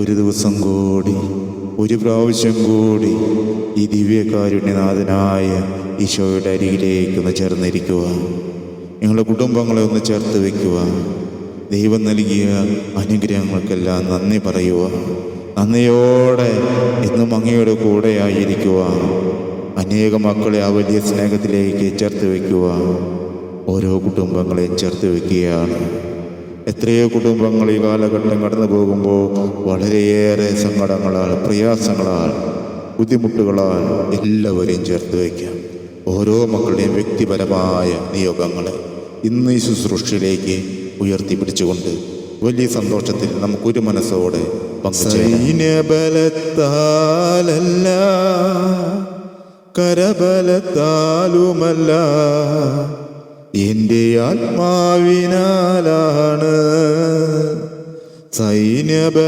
ഒരു ദിവസം കൂടി ഒരു പ്രാവശ്യം കൂടി ഈ ദിവ്യകാരുണ്യനാഥനായ ഈശോയുടെ അരികിലേക്ക് ഒന്ന് ചേർന്നിരിക്കുക. നിങ്ങളുടെ കുടുംബങ്ങളെ ഒന്ന് ചേർത്ത് വയ്ക്കുക ദൈവം നൽകിയ അനുഗ്രഹങ്ങൾക്കെല്ലാം നന്ദി പറയുക. നന്ദിയോടെ എന്നും അങ്ങയുടെ കൂടെയായിരിക്കുക. അനേക മക്കളെ ആ വലിയ സ്നേഹത്തിലേക്ക് ചേർത്ത് വയ്ക്കുക ഓരോ കുടുംബങ്ങളെയും ചേർത്ത് വയ്ക്കുകയാണ് എത്രയോ കുടുംബങ്ങൾ ഈ കാലഘട്ടം കടന്നു പോകുമ്പോൾ വളരെയേറെ സങ്കടങ്ങളാൽ പ്രയാസങ്ങളാൽ ബുദ്ധിമുട്ടുകളാൽ എല്ലാവരെയും ചേർത്ത് വയ്ക്കാം. ഓരോ മക്കളുടെയും വ്യക്തിപരമായ നിയോഗങ്ങളെ ഇന്ന് ഈ ശുശ്രൂഷയിലേക്ക് ഉയർത്തിപ്പിടിച്ചുകൊണ്ട് വലിയ സന്തോഷത്തിൽ നമുക്കൊരു മനസ്സോടെ സൈന്യബലത്താലല്ല കരബലത്താലുമല്ല എന്റെ ആത്മാവിനാലാണ് സൈന്യബ